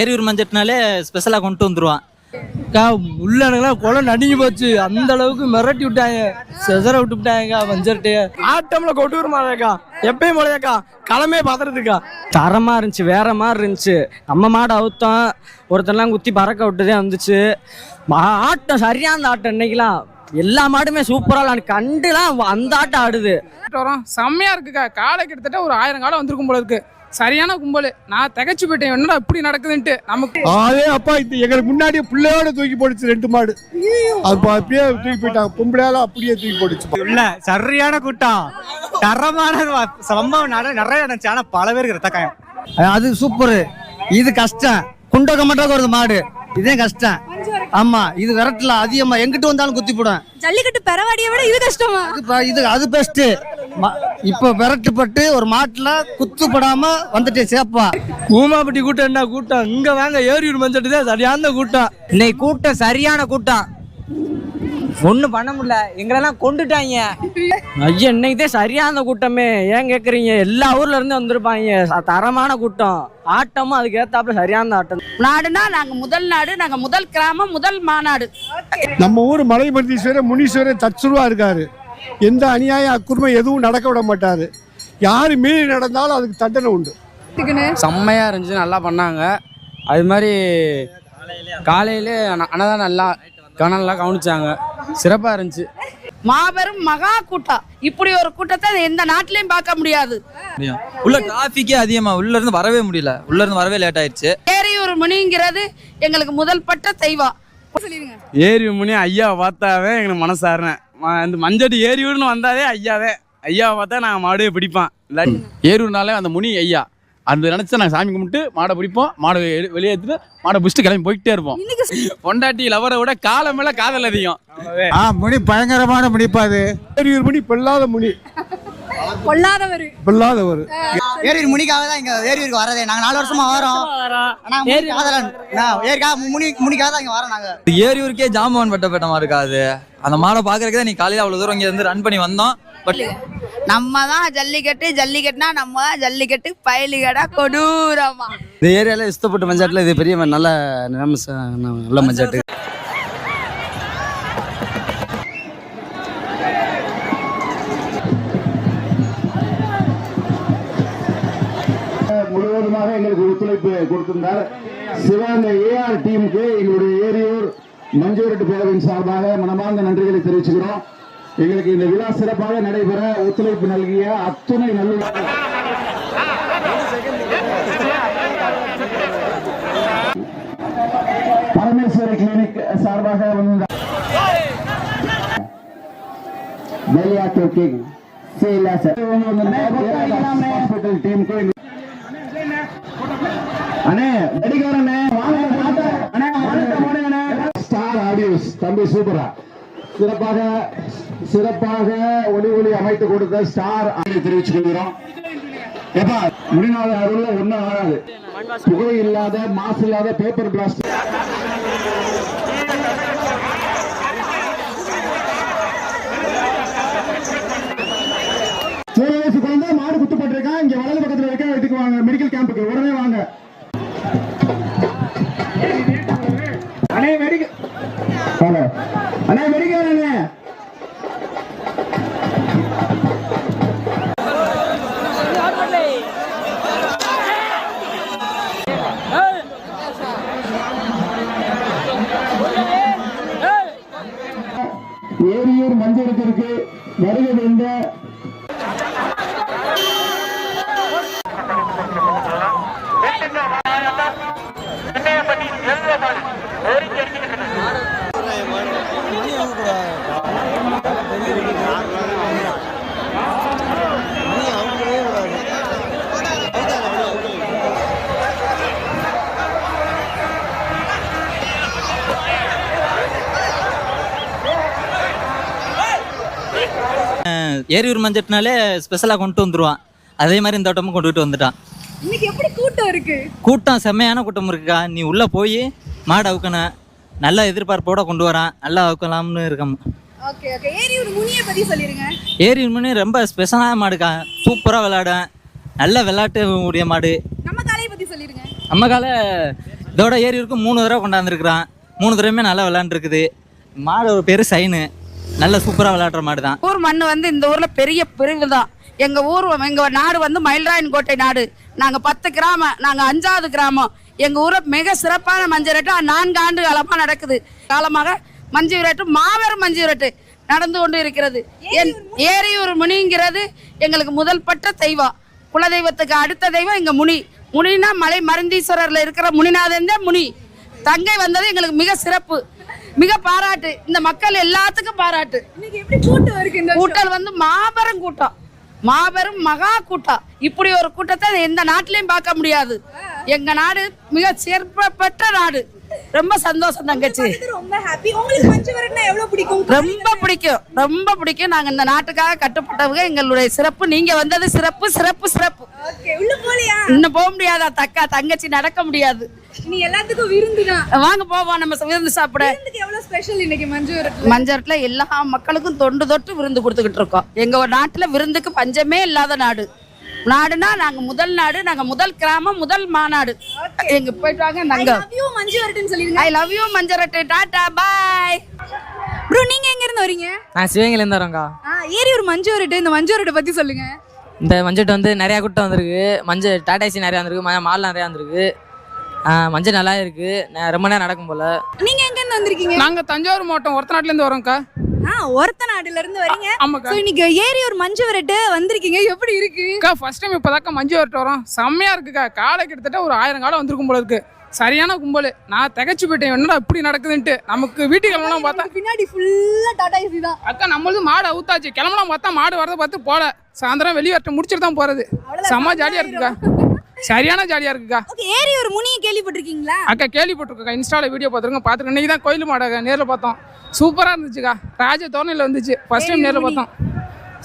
ஏரியூர் மஞ்சட்னாலே ஸ்பெஷலாக கொண்டு வந்துருவான். அக்கா உள்ளனங்களாம் குளம் நடுங்கி போச்சு. அந்த அளவுக்கு மிரட்டி விட்டாங்க. செதற விட்டு விட்டாங்கக்கா மஞ்சட்டே ஆட்டம்ல கொண்டு வருமாக்கா எப்பயும் போலயாக்கா களமே பாத்துறதுக்கா. தரமா இருந்துச்சு வேற மாதிரி இருந்துச்சு. நம்ம மாடு அவுத்தோம். ஒருத்தர்லாம் குத்தி பறக்க விட்டுதே வந்துச்சு. ஆட்டம் சரியான ஆட்டம் இன்னைக்கெல்லாம். எல்லா மாடுமே சூப்பரா விளையாண்டு கண்டுலாம் அந்த ஆட்டம் ஆடுது. வரோம். செம்மையா இருக்குக்கா. காலை கிட்டத்தட்ட ஒரு ஆயிரம் காலம் வந்திருக்கும் போல இருக்கு. சரியான கும்பல். நான் திகைச்சு போயிட்டேன். என்னடா இப்படி நடக்குதுன்ட்டு நமக்கு அதே அப்பா இது எங்களுக்கு முன்னாடியே பிள்ளையோட தூக்கி போடுச்சு ரெண்டு மாடு. அது பா- அப்படியே தூக்கி போயிட்டாங்க. பொம்பளையால அப்படியே தூக்கி போடுச்சு இல்ல சரியான கூட்டம். தரமான சம்பவம் நட- நிறைய நடந்துச்சு. ஆனா பல பேருக்கு ரத்த காயம் அது சூப்பர். இது கஷ்டம். குண்டக்க மட்டும் வருது மாடு. இதே கஷ்டம். ஆமா இது விரட்டல அதிகமா எங்கிட்ட வந்தாலும் குத்தி போடும் ஜல்லிக்கட்டு பெறவாடியை விட இது கஷ்டமா? இது அது பெஸ்ட் இப்போ விரட்டுப்பட்டு ஒரு மாட்டுல குத்துப்படாம வந்துட்டு சேப்பா. கூமாப்பட்டி கூட்டம் என்ன கூட்டம்? இங்க வாங்க ஏரியூர் மஞ்சட்டு தான் சரியான கூட்டம். இன்னைக்கு கூட்டம் சரியான கூட்டம். ஒன்றும் பண்ண முடியல. எங்களெல்லாம் கொண்டுட்டாங்க. ஐயா இன்னைக்கு தான் சரியான கூட்டமே. ஏன் கேக்குறீங்க? எல்லா ஊர்ல இருந்து வந்திருப்பாங்க. தரமான கூட்டம். ஆட்டமும் அதுக்கு ஏத்தாப்புல சரியான ஆட்டம். நாடுனா நாங்க முதல் நாடு நாங்க முதல் கிராமம் முதல் மாநாடு. நம்ம ஊர் மலைமருந்தீஸ்வரர் முனீஸ்வரர் தச்சுருவா இருக்காரு. எந்த அநியாயம் அக்குறுமை எதுவும் நடக்க விட மாட்டாரு. யாரு மீறி நடந்தாலும் அதுக்கு தண்டனை உண்டு. செம்மையா இருந்துச்சு நல்லா பண்ணாங்க. அது மாதிரி காலையிலே அண்ண- அன்னதானம் நல்லா கணல்லாம் கவனிச்சாங்க. சிறப்பா இருந்துச்சு. மாபெரும் மகா கூட்டம் இப்படி ஒரு கூட்டத்தை எந்த நாட்டிலையும் பார்க்க முடியாது. உள்ள டிராஃபிக்கே அதிகமா உள்ள இருந்து வரவே முடியல. உள்ள இருந்து வரவே லேட் ஆயிடுச்சு. ஏரியூர் முனிங்கிறது எங்களுக்கு முதல் பட்ட தெய்வம். ஏரி முனி ஐயாவை பார்த்தாவே எங்களுக்கு மனசாருனேன். இந்த மஞ்சடி ஏரியூர்னு வந்தாவே ஐயாவே. ஐயாவை பார்த்தா நாங்கள் மாடுவே பிடிப்பான். இல்லாட்டி ஏரூர்னாலே அந்த முனி ஐயா. அந்த நினச்சி நாங்கள் சாமி கும்பிட்டு மாடை பிடிப்போம். மாடை வெளி- வெளியே எடுத்துட்டு மாடை பிடிச்சிட்டு கிளம்பி போயிட்டே இருப்போம். பொண்டாட்டி லவரை விட காலம் மேல காதல் அதிகம். ஆ முடி பயங்கரமான முடிப்பாது ஏரியூர் முனி பொல்லாத முனி. கொள்ளாதவர் பொல்லாதவர். ஏரியூர் முனிக்காக தான் இங்க ஏரியூருக்கு வரதே நாங்க நாலு வருஷமா வரோம் ஆனா முனி முனிக்காக தான் இங்க வரோம் நாங்க. ஏரியூருக்கே ஜாம்பவான் பட்ட பெட்டமா இருக்காது. அந்த மாடை பாக்குறதுக்கு தான் நீ காலையில அவ்வளவு தூரம் இங்க இருந்து ரன் பண்ணி வந்தோம். பட் நம்ம தான் ஜல்லிக்கட்டு ஜல்லிக்கட்டுனா நம்ம தான் ஜல்லிக்கட்டு பயலிகடா கொடூரமா. இந்த ஏரியால இஷ்டப்பட்ட மஞ்சாட்டுல இது பெரிய நல்ல நல்ல மஞ்சாட்டு. எங்களுக்கு ஒத்துழைப்பு கொடுத்திருந்தார். சிவகங்கை ஏஆர் டீமுக்கு எங்களுடைய ஏரியூர் மஞ்சூரட்டு பேரவின் சார்பாக மனமார்ந்த நன்றிகளை தெரிவிச்சுக்கிறோம். எங்களுக்கு இந்த விழா சிறப்பாக நடைபெற ஒத்துழைப்பு நல்கிய அத்துணை நல்ல பரமேஸ்வரி கிளினிக் சார்பாக வந்த வெளியாட்டு கிங் ஹாஸ்பிட்டல் டீமுக்கு அண்ணே வெடிக்காரண்ணே ஸ்டார் ஆடியோஸ் தம்பி சூப்பரா. சிறப்பாக சிறப்பாக ஒளி ஒளி அமைத்து கொடுத்த ஸ்டார் தெரிவிச்சுக் கொள்கிறோம். எப்பா முடிநாத அருள்ல ஒண்ணும் ஆகாது. புகை இல்லாத மாசு இல்லாத பேப்பர் பிளாஸ்ட் மூணு வயசு குழந்தை மாடு குத்துப்பட்டிருக்கான் இங்க வலது பக்கத்துல இருக்க வாங்க மெடிக்கல் கேம்புக்கு உடனே வாங்க. ஏரியூர் மஞ்சளுக்கு வருகை என்ற ஏரியூர் மஞ்சட்னாலே ஸ்பெஷலாக கொண்டு வந்துருவான். அதே மாதிரி இந்த வட்டமும் கொண்டுகிட்டு வந்துட்டான். இன்னைக்கு எப்படி கூட்டம் இருக்கு? கூட்டம் செம்மையான கூட்டம் இருக்கா நீ உள்ள போய் மாடு அவுக்கணும் நல்ல எதிர்பார்ப்போட கொண்டு வரான். நல்லா அவுக்கலாம்னு இருக்கோம் ஓகே ஓகே. ஏரியூர் முனியை ஏரியூர் மணி ரொம்ப ஸ்பெஷலான மாடுக்கா. சூப்பராக விளையாடும் நல்ல விளையாட்டு உடைய மாடு. நம்ம காளையை பத்தி சொல்லிருங்க. நம்ம கால இதோட ஏரியூருக்கு மூணு தடவை கொண்டாந்துருக்குறான். மூணு தடவையுமே நல்லா விளாண்டுருக்குது மாடு ஒரு பேர் சைனு. நல்ல சூப்பரா விளையாடுற மாடு தான் ஊர் மண் வந்து இந்த ஊர்ல பெரிய பிரிவு தான் எங்க ஊர் எங்க நாடு வந்து மயில்ராயன் கோட்டை நாடு. நாங்க பத்து கிராமம் நாங்க அஞ்சாவது கிராமம். எங்க ஊர்ல மிக சிறப்பான மஞ்சள் விரட்டு நான்கு ஆண்டு காலமா நடக்குது. காலமாக மஞ்சு விரட்டு மாபெரும் மஞ்சு விரட்டு நடந்து கொண்டு இருக்கிறது. ஏரியூர் முனிங்கிறது எங்களுக்கு முதல் பட்ட தெய்வம். குலதெய்வத்துக்கு அடுத்த தெய்வம் எங்க முனி. முனினா மலை மருந்தீஸ்வரர்ல இருக்கிற முனிநாதன் தான் முனி. தங்கை வந்தது எங்களுக்கு மிக சிறப்பு. மிக பாராட்டு. இந்த மக்கள் எல்லாத்துக்கும் பாராட்டு. கூட்டம் வந்து மாபெரும் கூட்டம். மாபெரும் மகா கூட்டம். இப்படி ஒரு கூட்டத்தை எந்த நாட்டிலையும் பார்க்க முடியாது. எங்க நாடு மிக சிறப்பற்ற நாடு. ரொம்ப சந்தோஷம் தங்கச்சி. ரொம்ப பிடிக்கும்? ரொம்ப பிடிக்கும். ரொம்ப பிடிக்கும். நாங்க இந்த நாட்டுக்காக கட்டுப்பட்டவங்க. எங்களுடைய சிறப்பு. நீங்க வந்தது சிறப்பு சிறப்பு சிறப்பு. இன்னும் போக முடியாதா? தக்கா தங்கச்சி நடக்க முடியாது. நீ எல்லாத்துக்கும் விருந்து தான். வாங்க போவோம் நம்ம விருந்து சாப்பிட. விருந்துக்கு எவ்வளவு ஸ்பெஷல் இன்னைக்கு மஞ்சு விரட்டு மஞ்சட்டில் எல்லா மக்களுக்கும் தொண்டு தொட்டு விருந்து கொடுத்துக்கிட்டு இருக்கோம். எங்க நாட்டுல விருந்துக்கு பஞ்சமே இல்லாத நாடு. நாடுனா நாங்க முதல் நாடு நாங்க முதல் கிராமம் முதல் மாநாடு. எங்க போயிட்டு வாங்க நாங்க. ஐ லவ் யூ மஞ்சரட்டு டாடா பாய். ப்ரோ நீங்க எங்க இருந்து வரீங்க? நான் சிவகங்கையிலேருந்து வரோங்க்கா ஆ ஏரியூர் மஞ்சு விரட்டு. இந்த மஞ்சு விரட்டை பத்தி சொல்லுங்க. இந்த மஞ்சட்டு வந்து நிறையா கூட்டம் வந்திருக்கு. மஞ்சள் டாடாசி நிறையா வந்திருக்கு. ம- மால் நிறையா வந்திருக்கு. மஞ்சள் நல்லா இருக்கு. ரொம்ப நேரம் நடக்கும் போல. நீங்க எங்க இருந்து வந்திருக்கீங்க? நாங்க தஞ்சாவூர் மாவட்டம் ஒருத்த நாட்டுல இருந்து வரோம்க்கா. ஆ ஒருத்த நாடுல இருந்து வரீங்க ஆமாக்கா. சோ இன்னைக்கு ஏரியூர் மஞ்சு விரட்டு வந்திருக்கீங்க. எப்படி இருக்கு? அக்கா ஃபர்ஸ்ட் டைம் இப்போதாக்கா மஞ்சு வரட்டு வரோம். செம்மையா இருக்குக்கா. காலை கிட்டத்தட்ட ஒரு ஆயிரம் காலம் வந்திருக்கும் போல இருக்கு. சரியான கும்பல். நான் திகச்சு போயிட்டேன். என்னடா இப்படி நடக்குதுன்ட்டு. நமக்கு வீட்டுக்கு கிளம்பலாம் பார்த்தா பின்னாடி ஃபுல்லா டாடா ஏசி தான். அக்கா நம்மளது மாடு அவுத்தாச்சு. கிளம்பலாம் பார்த்தா மாடு வரதை பார்த்து போல. சாயந்தரம் வெளியே வரட்டு முடிச்சுட்டு தான் போறது. செம்ம ஜாலியா இருக்குக்கா. சரியான ஜாலியா இருக்குக்கா. ஓகே ஏரியூர் முனியை கேள்விப்பட்டிருக்கீங்களா? அக்கா கேள்விப்பட்டிருக்கா இன்ஸ்டால வீடியோ பார்த்துருக்கோம். பார்த்துருக்கோம் இன்னைக்கு தான் கோயில் மாடு நேரில் பார்த்தோம். சூப்பராக இருந்துச்சுக்கா. ராஜ தோரணையில் வந்துச்சு. ஃபர்ஸ்ட் டைம் நேரில் பார்த்தோம்.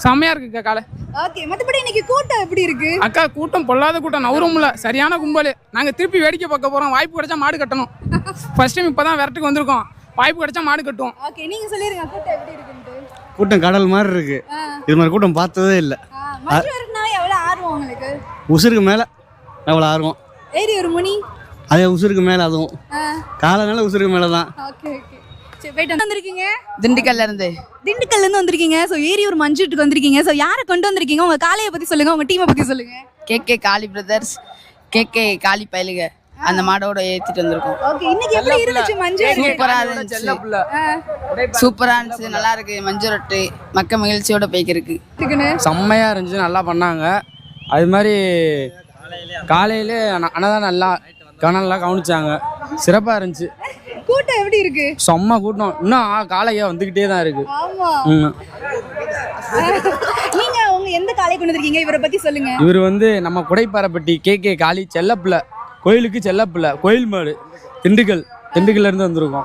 செம்மையா இருக்குக்கா காலை ஓகே மத்தபடி இன்னைக்கு கூட்டம் எப்படி இருக்கு? அக்கா கூட்டம் பொல்லாத கூட்டம். நவரும்ல சரியான கும்பல். நாங்கள் திருப்பி வேடிக்கை பார்க்க போகிறோம் வாய்ப்பு கிடைச்சா மாடு கட்டணும். ஃபர்ஸ்ட் டைம் இப்போ தான் விரட்டுக்கு வந்திருக்கோம். வாய்ப்பு கிடைச்சா மாடு கட்டுவோம். ஓகே நீங்க சொல்லிருங்க கூட்டம் எப்படி இருக்குன்ட்டு. கூட்டம் கடல் மாதிரி இருக்கு. இது மாதிரி கூட்டம் பார்த்ததே இல்லை. ஆர்வம் உங்களுக்கு? உசுருக்கு மேலே. எவ்வளோ ஆர்வம்? ஏரியூர் முனி. அதே உசுருக்கு மேலே அதுவும். காலனால உசுருக்கு மேலே தான். Okay okay. போயிட்டு வந்திருக்கீங்க? திண்டுக்கல்ல இருந்து. திண்டுக்கல்ல இருந்து வந்திருக்கீங்க. சோ ஏரியூர் மஞ்சுட்டுக்கு வந்திருக்கீங்க. சோ யாரை கொண்டு வந்திருக்கீங்க? உங்க காளையை பத்தி சொல்லுங்க. உங்க டீமை பத்தி சொல்லுங்க. K K Kali brothers K K Kali பயலுக. அந்த மாடோட ஏத்திட்டு வந்திருக்கோம். ஓகே இன்னைக்கு எப்படி இருந்துச்சு மஞ்சு சூப்பரா இருந்துச்சு. சூப்பரா இருந்துச்சு. நல்லா இருக்கு. மஞ்சள் ரொட்டு மக்க மகிழ்ச்சியோட இருக்குன்னு செம்மையா இருந்துச்சு. நல்லா பண்ணாங்க. அது மாதிரி காலையிலே அண்ண- அண்ணதான் நல்லா கணல்லாம் கவனிச்சாங்க. சிறப்பா இருந்துச்சு. கூட்டம் எப்படி இருக்கு? செம்ம கூட்டம். இன்னும் ஆ- காளையா வந்துகிட்டே தான் இருக்கு. நீங்க உங்க எந்த காளை கொண்டு வந்திருக்கீங்க? இவரை பத்தி சொல்லுங்க. இவர் வந்து நம்ம குடைப்பாறைப்பட்டி கே கே காளி செல்லப்பிள்ளை கோயிலுக்கு செல்லப்பிள்ளை கோயில் மாடு திண்டுக்கல் திண்டுக்கல்ல இருந்து வந்திருக்கோம்.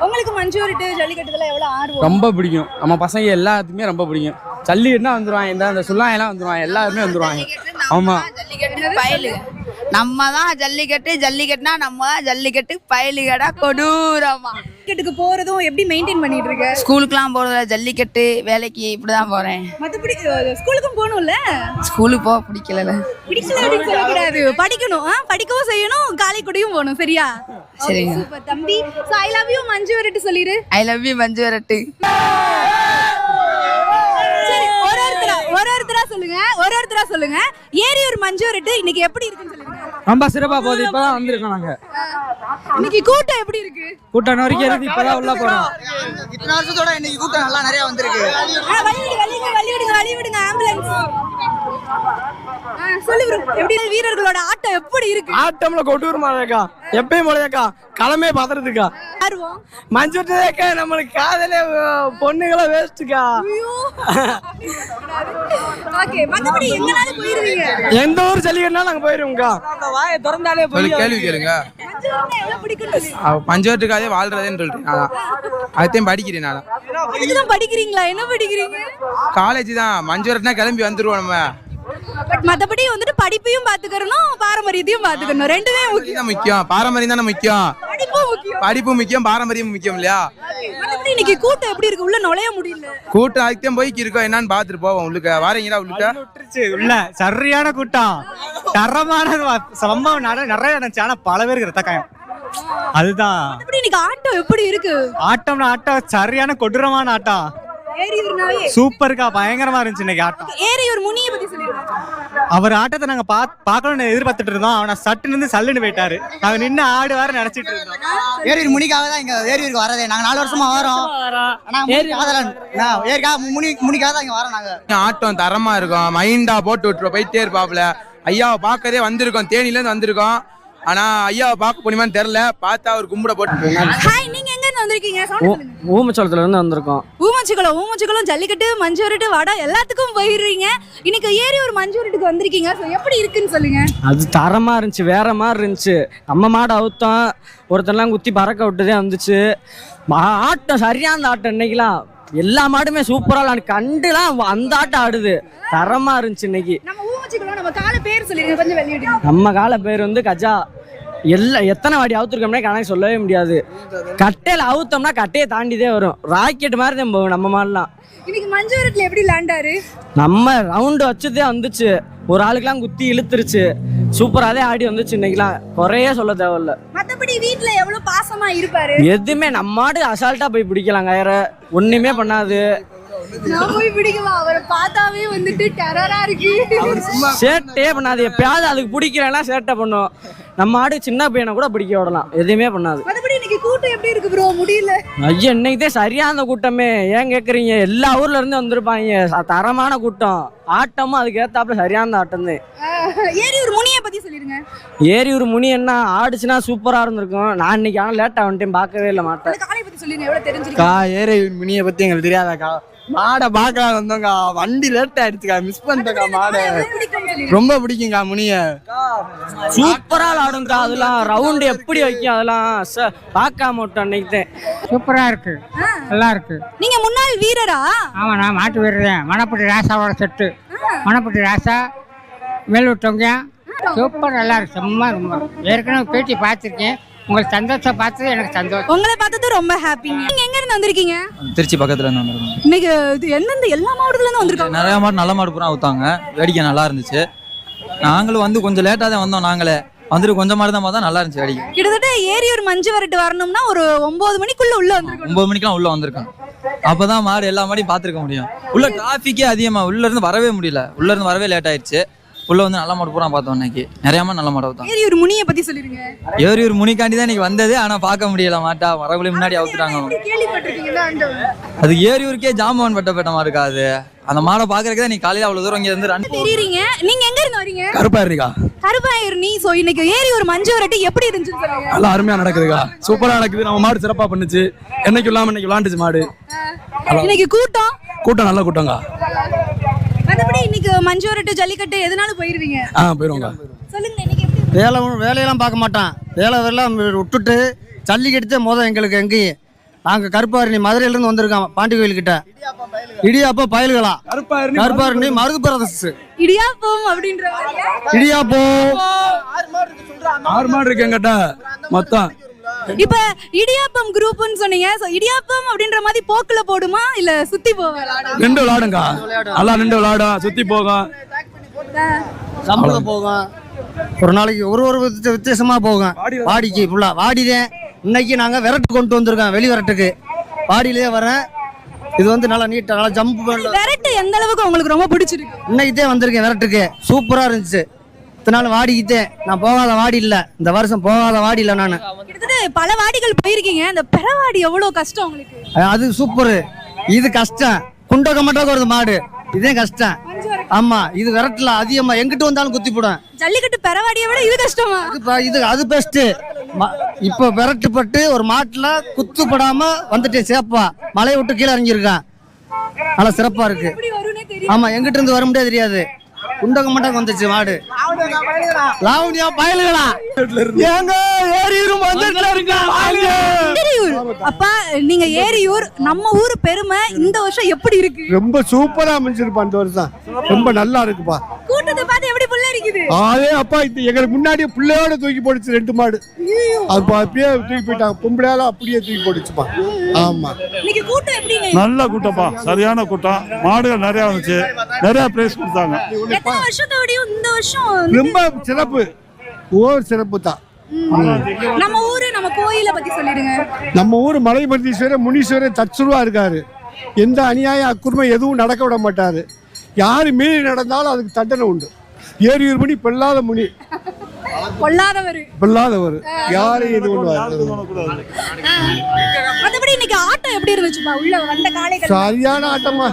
உங்களுக்கு மஞ்சு விரட்டு ஜல்லிக்கட்டுல எவ்வளவு ஆர்வம்? ரொம்ப பிடிக்கும். நம்ம பசங்க எல்லாத்துக்குமே ரொம்ப பிடிக்கும். ஜல்லிக்கட்டுனா வந்துருவாங்க இந்த அந்த சுல்லாயெல்லாம் வந்துருவாங்க எல்லாருமே வந்துருவாங்க. ஆமா. ஜல்லிக்கட்டு பயலுக நம்ம தான் ஜல்லிக்கட்டு ஜல்லிக்கட்டுனா நம்ம ஜல்லிக்கட்டு பயலுகடா கொடூரமா. ஜல்லிக்கட்டுக்கு போறதும் எப்படி மெயின்டைன் பண்ணிட்டு இருக்க ஸ்கூலுக்குலாம் போறதுல ஜல்லிக்கட்டு வேலைக்கு இப்படிதான் போறேன். மத்தபடி ஸ்கூலுக்கும் போகணும்ல? ஸ்கூலுக்கு போக பிடிக்கல பிடிக்கல. படிக்கணும். படிக்கவும் செய்யணும் காலை கூடயும் போகணும். சரியா? சரிங்க. சூப்பர் தம்பி. So I love you manjuvirattu சொல்லிரு. ஐ லவ் யூ மஞ்சு வரட்டு சரி ஒரு ஒருத்தரா ஒரு ஒருத்தரா சொல்லுங்க ஒரு ஒருத்தரா சொல்லுங்க ஏரியூர் மஞ்சு விரட்டு இன்னைக்கு எப்படி இருக்குன்னு சொல்லுங்க. ரொம்ப சிறப்பாக போகுது. இப்போ தான் வந்திருக்கோம் நாங்கள் இன்னைக்கு கூட்டம் எப்படி இருக்கு? கூட்டம் நொறுக்கி இருந்து இப்போ தான் உள்ளே போகிறோம் இத்தனை வருஷத்தோட இன்னைக்கு கூட்டம் நல்லா நிறைய வந்திருக்கு. வழி விடுங்க வழி விடுங்க வழி விடுங்க ஆம்புலன்ஸ் சொல்லு. எப்படி வீரர்களோட ஆட்டம் எப்படி இருக்கு? ஆட்டம்ல கொட்டூர் மாதக்கா எப்பயும் போலக்கா களமே பாத்துறதுக்கா ஆர்வம்? மஞ்சுட்டேக்கா நம்மளுக்கு காதலே பொண்ணுங்களா வேஸ்ட்டுக்கா ஓகே மத்தபடி எங்கனாலும் போயிருவீங்க? எந்த ஊர் ஜல்லிக்கட்டுனா நாங்க போயிருவோம்க்கா. வாயை திறந்தாலே போய் கேள்வி கேளுங்க. பஞ்சவட்டுக்காதே வாழ்றதேன்னு சொல்லிட்டு நான். அதையும் படிக்கிறேன் நான். படிக்கிறீங்களா? என்ன படிக்கிறீங்க? காலேஜ் தான் மஞ்சவரட்னா கிளம்பி வந்துருவோம் நம்ம. பட் மத்தபடி வந்துட்டு படிப்பையும் பாத்துக்கறணும் பாரம்பரியத்தையும் பாத்துக்கணும் ரெண்டுமே முக்கியம். பாரம்பரியம் தானே முக்கியம்? படிப்பும் முக்கியம். படிப்பும் முக்கியம் பாரம்பரியம் முக்கியம் இல்லையா? மத்தபடி இன்னைக்கு கூட்டம் எப்படி இருக்கு? உள்ள நுழைய முடியல. கூட்டம் அதுக்கு போய்க்கு இருக்கோம் என்னன்னு பார்த்துட்டு போவோம். உள்ளுக்க வாரீங்களா உள்ளுக்க? உள்ள சரியான கூட்டம். தரமான சம்பவம் நிறைய நடந்துச்சு. ஆனா பல பேருக்கு ரத்த காயம். அதுதான். இன்னைக்கு ஆட்டம் எப்படி இருக்கு? ஆட்டம்னா ஆட்டம். சரியான கொடூரமான ஆட்டம். சூப்பருக்கா பயங்கரமா இருந்துச்சு இன்னைக்கு ஆட்டம். ஏரியூர் முனியை பத்தி சொல்லிருங்க அவர் ஆட்டத்தை நாங்க பா பார்க்கணும்னு எதிர்பார்த்துட்டு இருந்தோம். அவனை சட்டு நின்று சல்லுன்னு போயிட்டாரு. நாங்க நின்று ஆடு வேற நினைச்சிட்டு இருந்தோம். ஏரியூர் முனிக்காக தான் இங்க ஏரியூருக்கு வரதே. நாங்க நாலு வருஷமா வரோம். ஆனா நான் ஏரிக்கா முனி முனிக்காக தான் இங்க வரோம் நாங்க. ஆட்டம் தரமா இருக்கும். மைண்டா போட்டு விட்டுருவோம் போயிட்டே இருப்பாப்ல ஐயாவை பார்க்கறதே வந்திருக்கோம். தேனில இருந்து வந்திருக்கோம். ஆனா ஐயாவை பார்க்க முடியுமான்னு தெரியல. பார்த்தா அவர் கும்பிட போட்டு ஹாய் நீங்க இருந்து வந்திருக்கீங்க. ஊமச்சோளத்துல இருந்து வந்திருக்கோம். ஊமச்சிக்குளம் ஊமச்சிக்குளம் ஜல்லிக்கட்டு மஞ்சூரிட்டு வடை எல்லாத்துக்கும் போயிடுறீங்க இன்னைக்கு ஏரியூர் மஞ்சூரிட்டுக்கு வந்திருக்கீங்க. எப்படி இருக்குன்னு சொல்லுங்க. அது தரமா இருந்துச்சு வேற மாதிரி இருந்துச்சு. நம்ம மாடு அவுத்தோம். ஒருத்தர்லாம் குத்தி பறக்க விட்டுதே வந்துச்சு. ஆட்டம் சரியான ஆட்டம் இன்னைக்கெல்லாம். எல்லா மாடுமே சூப்பரா விளாண்டு கண்டுலாம் அந்த ஆட்டம் ஆடுது. தரமா இருந்துச்சு இன்னைக்கு. நம்ம ஊமச்சிக்குளம் நம்ம கால பேர் சொல்லிருங்க கொஞ்சம் நம்ம கால பேர் வந்து கஜா. எல்லா எத்தனை வாடி அவுத்துருக்கோம்னே கணக்கு சொல்லவே முடியாது. கட்டையில அவுத்தோம்னா கட்டையை தாண்டிதே வரும். ராக்கெட் மாதிரி போகும் நம்ம மாடலாம். இன்னைக்கு மஞ்சூரட்ல எப்படி லேண்டாரு நம்ம ரவுண்டு வச்சதே வந்துச்சு. ஒரு ஆளுக்கெல்லாம் குத்தி இழுத்துருச்சு. சூப்பராகவே ஆடி வந்துச்சு இன்னைக்கெல்லாம். குறையே சொல்ல தேவையில்ல. மத்தபடி வீட்ல எவ்வளவு பாசமா இருப்பாரு? எதுவுமே நம்ம மாடு அசால்ட்டா போய் பிடிக்கலாம் கயிற ஒண்ணுமே பண்ணாது. நான் போய் பிடிக்கலாம் அவரை பார்த்தாவே வந்துட்டு டெரரா இருக்கு. சேட்டையே பண்ணாது. எப்பயாவது அதுக்கு பிடிக்கிறேன்னா சேட்டை பண்ணும். நம்ம ஆடு சின்ன பையனை கூட பிடிக்க விடலாம். எதுவுமே பண்ணாது. மத்தபடி இன்னைக்கு கூட்டம் எப்படி இருக்கு ப்ரோ முடியல. ஐயா இன்னைக்குதே சரியான கூட்டமே. ஏன் கேக்குறீங்க? எல்லா ஊர்ல இருந்து வந்திருப்பாங்க. தரமான கூட்டம். ஆட்டமும் அதுக்கு ஏத்தாப்புல சரியான ஆட்டம் தான் ஏரியூர் முனியை பத்தி சொல்லிருங்க ஏரியூர் முனி என்ன ஆடுச்சுன்னா சூப்பரா இருந்திருக்கும். நான் இன்னைக்கு ஆனால் லேட்டா வந்துட்டேன். பார்க்கவே இல்லை மாட்டேன். காலை பத்தி சொல்லிருங்க எவ்வளவு தெரிஞ்சிருக்கு? முனியை பத்தி எங்களுக்கு தெரியாதாக்கா. மாடை பார்க்கலாம் வந்தோங்க வண்டி லேட் ஆயிடுச்சுக்கா. மிஸ் பண்ணிட்டேக்கா மாடை. ரொம்ப பிடிக்குங்க முனிய. சூப்பரா ஆடுங்கக்கா அதெல்லாம். ரவுண்டு எப்படி வைக்கும் அதெல்லாம்? ச- பார்க்காம விட்டோம் அன்னைக்கு சூப்பரா இருக்கு. நல்லா இருக்கு. நீங்க முன்னாள் வீரரா? ஆமா நான் மாட்டு வீரர் மணப்பட்டி ராசாவோட செட்டு. மணப்பட்டி ராசா மேல்விட்டவங்க சூப்பர் நல்லா இருக்கு. செம்ம ரொம்ப. ஏற்கனவே பேட்டி பார்த்துருக்கேன். உங்கள் சந்தோஷத்தை பார்த்தது எனக்கு சந்தோஷம். உங்களை பார்த்தது ரொம்ப ஹாப்பிங்க நீங்க எங்க இருந்து வந்திருக்கீங்க? திருச்சி பக்கத்துல இருந்து வந்திருக்கோம். இன்னைக்கு இது எந்தெந்த எல்லா மாவட்டத்துல இருந்து வந்திருக்காங்க நிறைய மாடு நல்ல மாடு பூரா ஊத்தாங்க. வேடிக்கை நல்லா இருந்துச்சு. நாங்களும் வந்து கொஞ்சம் லேட்டாக தான் வந்தோம் நாங்களே. வந்துட்டு கொஞ்சம் மாடு தான் பார்த்தா நல்லா இருந்துச்சு வேடிக்கை. கிட்டத்தட்ட ஏரியூர் மஞ்சு வரட்டு வரணும்னா ஒரு ஒன்பது மணிக்குள்ள உள்ள வந்திருக்கணும். ஒன்பது மணிக்கெல்லாம் உள்ள வந்திருக்கோம். அப்பதான் மாடு எல்லா மாடையும் பார்த்துருக்க முடியும். உள்ள டிராஃபிக்கே அதிகமா உள்ள இருந்து வரவே முடியல. உள்ள இருந்து வரவே லேட் ஆயிடுச்சு. உள்ள வந்து நல்ல மாடு பூரா பார்த்தோம் இன்னைக்கு. நிறைய மாடு நல்ல மாடு ஊத்தாங்க ஏரியூர் முனியை பத்தி சொல்லிருங்க. ஏரியூர் முனிக்காண்டி தான் இன்னைக்கு வந்தது ஆனா பார்க்க முடியல மாட்டா. வரக்குள்ளே முன்னாடி அவுத்துட்டாங்க? அது ஏரியூருக்கே ஜாமான் பட்ட பெட்ட மாதிரி இருக்காது அந்த மாடை பாக்குறதுக்கு தான் நீ காலையில அவ்வளவு தூரம் இங்க இருந்து ரன் தெரியுறீங்க. நீங்க எங்க இருந்து வரீங்க? கருப்பா இருக்கா கருப்பாயூர் நீ சோ இன்னைக்கு ஏரியூர் மஞ்சு வரட்டு எப்படி சொல்லுங்க. நல்லா அருமையா நடக்குதுக்கா. சூப்பரா நடக்குது. நம்ம மாடு சிறப்பா பண்ணுச்சு. என்னைக்கு இல்லாம இன்னைக்கு விளாண்டுச்சு மாடு. இன்னைக்கு கூட்டம்? கூட்டம் நல்ல கூட்டங்க மத்தபடி இன்னைக்கு மஞ்சு வரட்டு ஜல்லிக்கட்டு எதனாலும் போயிருவீங்க. ஆ போயிருவோங்க. சொல்லுங்க இன்னைக்கு எப்படி வேலை வேலையெல்லாம் பார்க்க மாட்டான். வேலை எல்லாம் விட்டுட்டு ஜல்லிக்கட்டு மொதல் எங்களுக்கு எங்கேயும். நாங்கள் கருப்பாரணி மதுரையிலேருந்து வந்திருக்கோம் பாண்டி கோயில்கிட்ட. இடியாப்பம் பயல்களா? கருப்பாரணி கருப்பாரணி மருது பிரதர்ஸ் இடியாப்பம் அப்படின்ற? இடியாப்பம். ஆறு மாடு இருக்கு எங்கிட்ட. மொத்தம். இப்ப இடியாப்பம் குரூப்னு சொன்னீங்க. சோ இடியாப்பம் அப்படின்ற மாதிரி போக்குல போடுமா? இல்ல சுத்தி போவா ரெண்டு விளாடுங்க. நல்லா ரெண்டு விளாடும் சுத்தி போகும் சம்பளம் போகும் ஒரு நாளைக்கு ஒரு ஒரு வித்த- வித்தியாசமா போகும் வாடிக்கு ஃபுல்லா வாடிதான் இன்னைக்கு நாங்க விரட்டு கொண்டு வந்திருக்கோம். வெளி விரட்டுக்கு. வாடியிலே வரேன். இது வந்து நல்லா நீட்டா நல்லா ஜம்ப் பண்ணல விரட்டு எந்த அளவுக்கு உங்களுக்கு ரொம்ப பிடிச்சிருக்கு? இன்னைக்கு தான் வந்திருக்கேன் விரட்டுக்கு. சூப்பரா இருந்துச்சு. இத்தனை நாள் வாடிக்கிட்டேன் நான் போகாத வாடி இல்ல. இந்த வருஷம் போகாத வாடி இல்ல நான். கிட்டத்தட்ட பல வாடிகள் போயிருக்கீங்க. இந்த பெறவாடி எவ்வளவு கஷ்டம் உங்களுக்கு? அது சூப்பர் இது கஷ்டம். குண்டக்க மட்டும் வருது மாடு. இதே கஷ்டம். ஆமா இது விரட்டல அதிகமா எங்கிட்ட வந்தாலும் குத்தி போடும் ஜல்லிக்கட்டு பெறவாடியை விட இது கஷ்டமா? ப- இது அது பெஸ்ட் இப்போ விரட்டுப்பட்டு ஒரு மாட்டுல குத்துப்படாம வந்துட்டேன் சேப்பா. மலையை விட்டு கீழே இறங்கியிருக்கான். நல்லா சிறப்பா இருக்கு. ஆமா எங்கிட்ட இருந்து வர முடியாது தெரியாது. குண்டக மட்டும் வந்துச்சு மாடு. லாவணியா பயலுகளா? எங்க ஏரியும் வந்துட்டு இருக்கா ஏரியூர் அப்பா நீங்க ஏரியூர் நம்ம ஊர் பெருமை இந்த வருஷம் எப்படி இருக்கு? ரொம்ப சூப்பரா அமைஞ்சிருப்பா இந்த வருஷம். ரொம்ப நல்லா இருக்குப்பா. கூட்டத்தை பார்த்து எப்படி புள்ள இருக்குது அதே அப்பா இது எங்களுக்கு முன்னாடியே பிள்ளையோட தூக்கி போடுச்சு ரெண்டு மாடு. அது அப்படியே தூக்கி போயிட்டாங்க. பொம்பளையால அப்படியே தூக்கி போடுச்சுப்பா ஆமா. இன்னைக்கு கூட்டம் எப்படி நல்ல கூட்டம்ப்பா. சரியான கூட்டம். மாடுகள் நிறைய வந்துச்சு நிறைய பிரைஸ் கொடுத்தாங்க. எத்தனை வருஷத்தோடயும் இந்த வருஷம் ரொம்ப சிறப்பு. ஓர் சிறப்பு தான். நம்ம ஊரு நம்ம கோயிலை பத்தி சொல்லிடுங்க. நம்ம ஊர் மலைமருதீஸ்வரர் முனீஸ்வரர் தற்சுருவா இருக்காரு. எந்த அநியாய அக்குறுமை எதுவும் நடக்க விட மாட்டாரு. யாரு மீறி நடந்தாலும் அதுக்கு தண்டனை உண்டு. ஏரியூர் முனி பெல்லாத முனி. பெல்லாதவர். யாரையும் இது பண்ணுவார் மத்தபடி இன்னைக்கு ஆட்டம் எப்படி இருந்துச்சுப்பா? உள்ள வந்த காளைகள். சரியான ஆட்டமா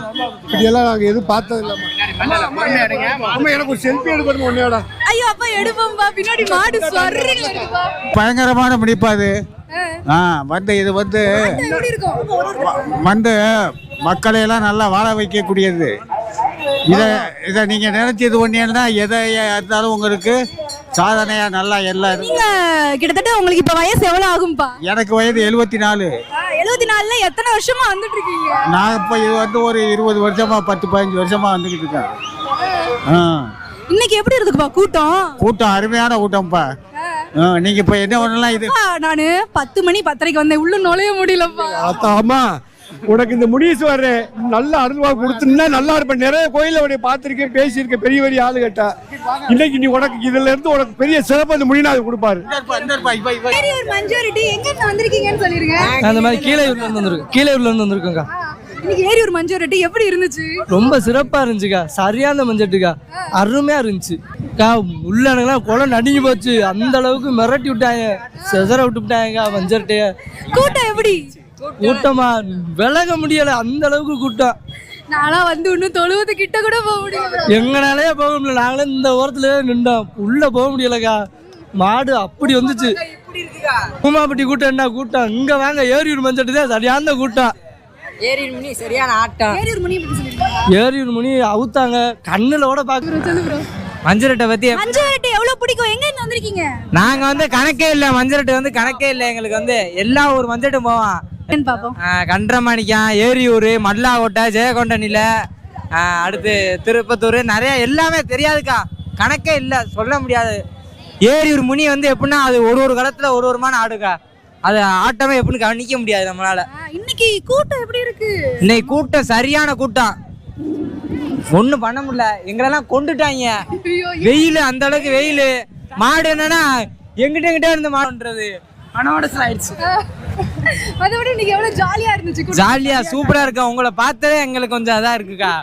இப்படியெல்லாம் நாங்க எதுவும் பார்த்தது இல்லம்மா அம்மா எனக்கு ஒரு செல்ஃபி எடுக்கணும் உன்னையோட? ஐயோ அப்பா எடுப்போம்பா பின்னாடி மாடு பயங்கரமான முடிப்பு அது ஆ. வந்து இது வந்து ஒரு ஒரு- வந்து மக்களை எல்லாம் நல்லா வாழ வைக்கக்கூடியது. இதை இதை நீங்க நினைச்சு இது பண்ணீங்கன்னா எதை இருந்தாலும் உங்களுக்கு சாதனையா நல்லா எல்லாம் நீங்க கிட்டத்தட்ட உங்களுக்கு இப்ப வயசு எவ்வளவு ஆகும்பா? எனக்கு வயது எழுபத்தி நாலு எழுபத்தி நாலுல எத்தனை வருஷமா வந்துட்டு இருக்கீங்க நான் இப்போ இது வந்து ஒரு இருபது வருஷமா பத்து பதினஞ்சு வருஷமா வந்துக்கிட்டு இருக்கேன். ஆ. இன்னைக்கு எப்படி இருக்குப்பா கூட்டம்? கூட்டம் அருமையான கூட்டம்ப்பா. ஆ, நீங்க இப்போ என்ன பண்ணலாம் இது அப்பா, நானு பத்து மணி பத்தரைக்கு வந்தேன். உள்ள நுழைய முடியலப்பா. ஆமா உனக்கு இந்த முனீஸ்வரர் நல்ல அருள்வா கொடுத்துன்னா நல்லா இருப்பேன். நிறைய கோயில உடைய பார்த்திருக்கேன் பேசியிருக்கேன் பெரிய பெரிய ஆளு கேட்டா. இன்னைக்கு நீ உனக்கு இதுல இருந்து உனக்கு பெரிய சிறப்பு அந்த முனிநாதர் கொடுப்பாரு. அந்த மாதிரி கீழே ஊர்ல இருந்து வந்திருக்கோம் கீழே ஊர்ல இருந்து வந்திருக்கோங்க இன்னைக்கு ஏரியூர் மஞ்சூரிட்டி எப்படி இருந்துச்சு? ரொம்ப சிறப்பா இருந்துச்சுக்கா. சரியான மஞ்சட்டுக்கா அருமையா இருந்துச்சு. கா உள்ளனங்களாம் குளம் நடுங்கி போச்சு. அந்த அளவுக்கு மிரட்டி விட்டாங்க. செதற விட்டு விட்டாங்க மஞ்சட்டைய கூட்டம் எப்படி? கூட்டமா. விலக முடியல அந்த அளவுக்கு கூட்டம். நான்லாம் வந்து இன்னும் தொழுவது கிட்ட கூட போக முடியல. எங்கனாலே போக முடியல. நாங்களே இந்த ஓரத்துல நின்றோம். உள்ள போக முடியலக்கா. மாடு அப்படி வந்துச்சு. பூமாப்பட்டி கூட்டம் என்ன கூட்டம்? இங்க வாங்க ஏரியூர் மஞ்சட்டு தான் சரியான கூட்டம். ஏரியின் முனி சரியான ஆட்டம். ஏரியூர் மணி பத்தி சொல்லிருங்க ஏரியூர் மணி அவுத்தாங்க. கண்ணுல கூட பாக்குறோம் மஞ்சரட்டை பத்தி மஞ்சூரிட்டி எவ்வளவு பிடிக்கும்? எங்க இருந்து வந்திருக்கீங்க? நாங்க வந்து கணக்கே இல்ல. மஞ்சரட்டு வந்து கணக்கே இல்ல. எங்களுக்கு வந்து எல்லா ஊர் மஞ்சட்டும் போவோம் ஆஹ் கன்றமாணிக்கம் ஏரியூர் மல்லாக்கோட்டை ஜெயகொண்டனில ஆஹ் அடுத்து திருப்பத்தூர் நிறைய எல்லாமே தெரியாதுக்கா. கணக்கே இல்லை சொல்ல முடியாது. ஏரியூர் முனி வந்து எப்படின்னா அது ஒரு ஒரு காலத்துல ஒரு ஒருமான ஆடுக்கா அது ஆட்டமே எப்படின்னு கவனிக்க முடியாது நம்மளால. இன்னைக்கு கூட்டம் எப்படி இருக்கு? இன்னைக்கு கூட்டம் சரியான கூட்டம். ஒன்றும் பண்ண முடியல. எங்களெல்லாம் கொண்டுட்டாங்க. வெயில் அந்த அளவுக்கு வெயில். மாடு என்னன்னா எங்கிட்ட எங்கிட்ட இருந்து மாடுன்றது மனோடசல் ஆயிடுச்சு மத்தபடி இன்னைக்கு எவ்வளவு ஜாலியா இருந்துச்சு. ஜாலியா சூப்பரா இருக்கு? உங்களை பார்த்ததே எங்களுக்கு கொஞ்சம் அதா இருக்குக்கா.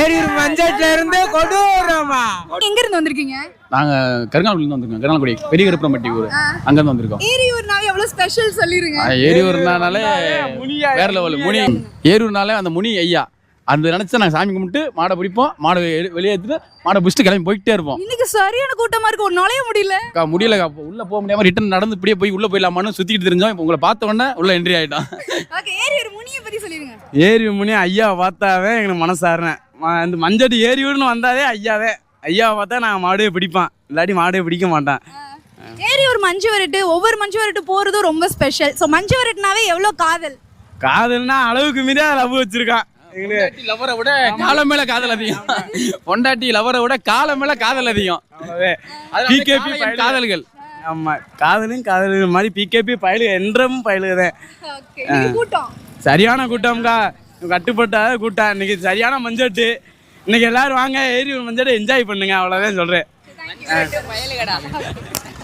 ஏரியூர் இருந்து கொடூரமா? எங்க இருந்து வந்திருக்கீங்க? நாங்க கருங்காலூர்ல வந்திருக்கோம். கருங்காலக்குடி பெரிய கருப்பம்பட்டி ஊர் அங்கிருந்து வந்திருக்கோம். ஏரியூர்னாவே எவ்வளவு ஸ்பெஷல் சொல்லிருங்க. ஏரியூர்னாலே வேற லெவல் முனி ஏரூர்னாலே அந்த முனி ஐயா. அந்த நினைச்சு நாங்க சாமி கும்பிட்டு மாடை பிடிப்போம். மாடை வெளி- வெளியே எடுத்துட்டு மாடை பிடிச்சிட்டு கிளம்பி போயிட்டே இருப்போம். இன்னைக்கு சரியான கூட்டமா இருக்கு. ஒரு நுழைய முடியல. அக்கா, முடியலக்கா. அப்போ உள்ள போக முடியாம ரிட்டர்ன் நடந்து இப்படியே போய் உள்ள போயிடலாமான்னு சுத்திட்டு தெரிஞ்சோம். இப்போ உங்களை பார்த்த உடனே உள்ள என்ட்ரி ஆயிட்டோம் ஓகே ஏரியூர் முனியை பத்தி சொல்லிருங்க ஏரி முனி ஐயா பார்த்தாவே எங்களுக்கு மனசாருனேன். இந்த மஞ்சட்டு ஏரியூர்னு வந்தாவே ஐயாவே. ஐயாவை பார்த்தா நான் மாடே பிடிப்பேன். இல்லாட்டி மாடே பிடிக்க மாட்டேன். ஏரியூர் மஞ்சு வரட்டு ஒவ்வொரு மஞ்சு வரட்டு போறதும் ரொம்ப ஸ்பெஷல் சோ மஞ்சு வரட்டுனாவே எவ்வளவு காதல்? காதல்னா அளவுக்கு மீறியா லவ் வச்சிருக்கான். எங்களுக்கு லவரை விட காலம் மேல காதல் அதிகம். பொண்டாட்டி லவரை விட காலம் மேல காதல் அதிகம். பிகேபி காதல்கள். ஆமா. காதலும் காதல் மாதிரி பிகேபி பயலு என்றும் கூட்டம்? சரியான கூட்டம்க்கா. கட்டுப்பட்டாத கூட்டம் இன்னைக்கு சரியான மஞ்சட்டு. இன்னைக்கு எல்லாரும் வாங்க. ஏரி மஞ்சட்டை என்ஜாய் பண்ணுங்க. அவ்வளோதான் சொல்றேன்.